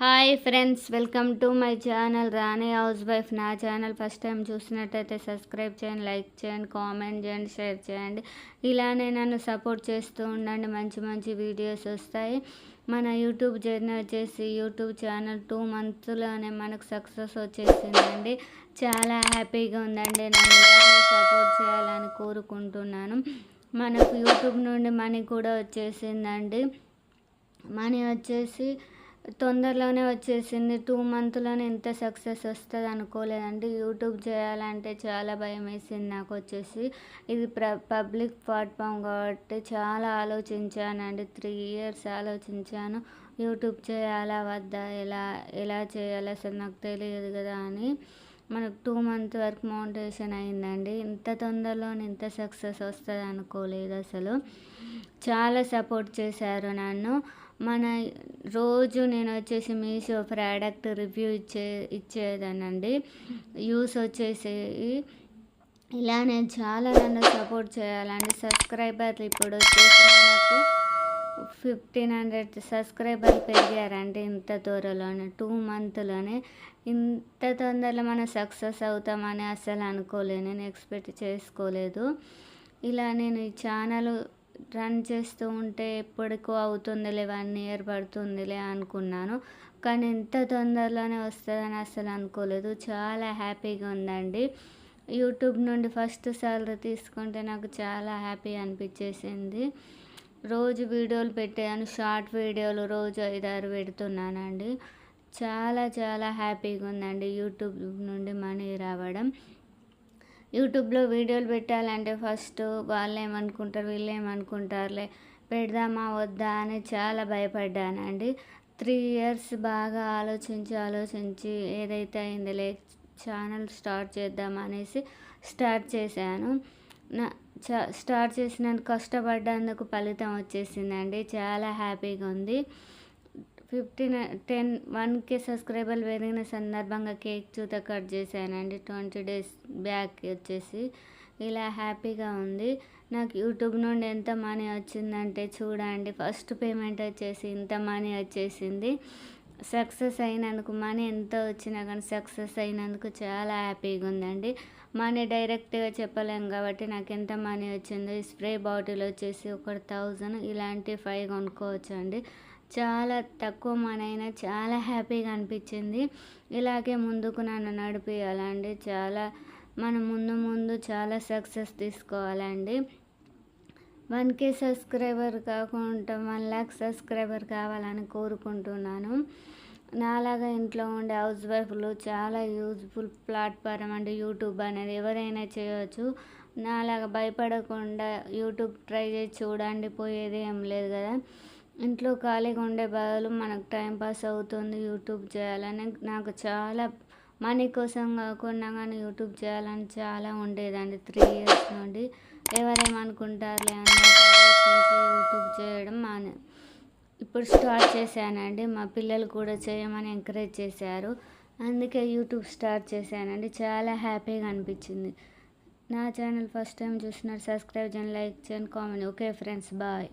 Hi friends welcome to my channel Rani housewife. నా channel first time చూసినట్టయితే subscribe చేయండి like చేయండి comment చేయండి షేర్ చేయండి. ఇలానే నన్ను సపోర్ట్ చేస్తూ ఉండండి మంచి మంచి వీడియోస్ వస్తాయి. మన యూట్యూబ్ జర్నీ వచ్చేసి యూట్యూబ్ ఛానల్ టూ మంత్స్లోనే మనకు సక్సెస్ వచ్చేసిందండి. చాలా హ్యాపీగా ఉందండి. నన్ను సపోర్ట్ చేయాలని కోరుకుంటున్నాను. మనకు యూట్యూబ్ నుండి మనీ కూడా వచ్చేసిందండి. మనీ వచ్చేసి తొందరలోనే వచ్చేసింది. టూ మంత్లోనే ఇంత సక్సెస్ వస్తుంది అనుకోలేదండి. యూట్యూబ్ చేయాలంటే చాలా భయం వేసింది నాకు వచ్చేసి. ఇది ప్ర పబ్లిక్ ప్లాట్ఫామ్ కాబట్టి చాలా ఆలోచించానండి. త్రీ ఇయర్స్ ఆలోచించాను. యూట్యూబ్ చేయాలా వద్దా ఎలా ఎలా చేయాలి అసలు నాకు తెలియదు కదా అని. మనకు టూ మంత్ వరకు మౌంటేషన్ అయిందండి. ఇంత తొందరలో ఇంత సక్సెస్ వస్తుంది అనుకోలేదు అసలు. చాలా సపోర్ట్ చేశారు నన్ను. మన రోజు నేను వచ్చేసి మీషో ప్రోడక్ట్ రివ్యూ ఇచ్చే ఇచ్చేదానండి యూస్ వచ్చేసి ఇలా నేను చాలా నన్ను సపోర్ట్ చేయాలండి. సబ్స్క్రైబర్లు ఇప్పుడు వచ్చేసి మనకు ఫిఫ్టీన్ హండ్రెడ్ సబ్స్క్రైబర్లు పెరిగారండి ఇంత త్వరలోనే టూ మంత్లోనే. ఇంత తొందరలో మనం సక్సెస్ అవుతామని అసలు అనుకోలేదు నేను ఎక్స్పెక్ట్ చేసుకోలేదు. ఇలా నేను ఈ ఛానల్ రన్ చేస్తూ ఉంటే ఎప్పటికో అవుతుందిలే వన్ ఇయర్ పడుతుందిలే అనుకున్నాను. కానీ ఎంత తొందరలోనే వస్తుందని అసలు అనుకోలేదు. చాలా హ్యాపీగా ఉందండి. యూట్యూబ్ నుండి ఫస్ట్ సాలరీ తీసుకుంటే నాకు చాలా హ్యాపీ అనిపించేసింది. రోజు వీడియోలు పెట్టాను షార్ట్ వీడియోలు రోజు ఐదారు పెడుతున్నానండి. చాలా చాలా హ్యాపీగా ఉందండి యూట్యూబ్ నుండి మనీ రావడం. యూట్యూబ్లో వీడియోలు పెట్టాలంటే ఫస్ట్ వాళ్ళు ఏమనుకుంటారు వీళ్ళు ఏమనుకుంటారులే పెడదామా వద్దా అని చాలా భయపడ్డానండి త్రీ ఇయర్స్ బాగా ఆలోచించి ఆలోచించి ఏదైతే అయిందిలే ఛానల్ స్టార్ట్ చేద్దాం అనేసి స్టార్ట్ చేశాను. నా స్టార్ట్ చేసినందుకు కష్టపడ్డందుకు ఫలితం వచ్చేసిందండి. చాలా హ్యాపీగా ఉంది. ఫిఫ్టీన్ టెన్ వన్ కే సబ్స్క్రైబర్లు పెరిగిన సందర్భంగా కేక్ చూత కట్ చేశానండి. ట్వంటీ డేస్ బ్యాక్ వచ్చేసి ఇలా హ్యాపీగా ఉంది. నాకు యూట్యూబ్ నుండి ఎంత మనీ వచ్చిందంటే చూడండి. ఫస్ట్ పేమెంట్ వచ్చేసి ఇంత మనీ వచ్చేసింది. సక్సెస్ అయినందుకు మనీ ఎంత వచ్చినా కానీ సక్సెస్ అయినందుకు చాలా హ్యాపీగా ఉందండి. మనీ డైరెక్ట్గా చెప్పలేం కాబట్టి నాకు ఎంత మనీ వచ్చిందో స్ప్రే బాటిల్ వచ్చేసి ఒక థౌజండ్ ఇలాంటి ఫైవ్ కొనుక్కోవచ్చు అండి చాలా తక్కువ మనైనా చాలా హ్యాపీగా అనిపించింది. ఇలాగే ముందుకు నన్ను నడిపించాలండి చాలా మనం ముందు ముందు చాలా సక్సెస్ తీసుకోవాలండి. వన్ కే సబ్స్క్రైబర్ కాకుండా వన్ ల్యాక్ సబ్స్క్రైబర్ కావాలని కోరుకుంటున్నాను. నాలాగా ఇంట్లో ఉండే హౌస్ వైఫ్లు చాలా యూజ్ఫుల్ ప్లాట్ఫారం అండి. యూట్యూబ్ అనేది ఎవరైనా చేయవచ్చు నాలాగా భయపడకుండా యూట్యూబ్ ట్రై చేసి చూడండి. పోయేది ఏం లేదు కదా. ఇంట్లో ఖాళీగా ఉండే బదులు మనకు టైం పాస్ అవుతుంది యూట్యూబ్ చేయాలని. నాకు చాలా మనీ కోసం కాకుండా కానీ యూట్యూబ్ చేయాలని చాలా ఉండేదండి. త్రీ ఇయర్స్ నుండి ఎవరేమనుకుంటారులే అన్నట్టు యూట్యూబ్ చేయడం మానే. ఇప్పుడు స్టార్ట్ చేశానండి. మా పిల్లలు కూడా చేయమని ఎంకరేజ్ చేశారు. అందుకే యూట్యూబ్ స్టార్ట్ చేశానండి. చాలా హ్యాపీగా అనిపించింది. నా ఛానల్ ఫస్ట్ టైం చూసినారు సబ్స్క్రైబ్ చేయండి లైక్ చేయండి కామెంట్. Okay friends bye.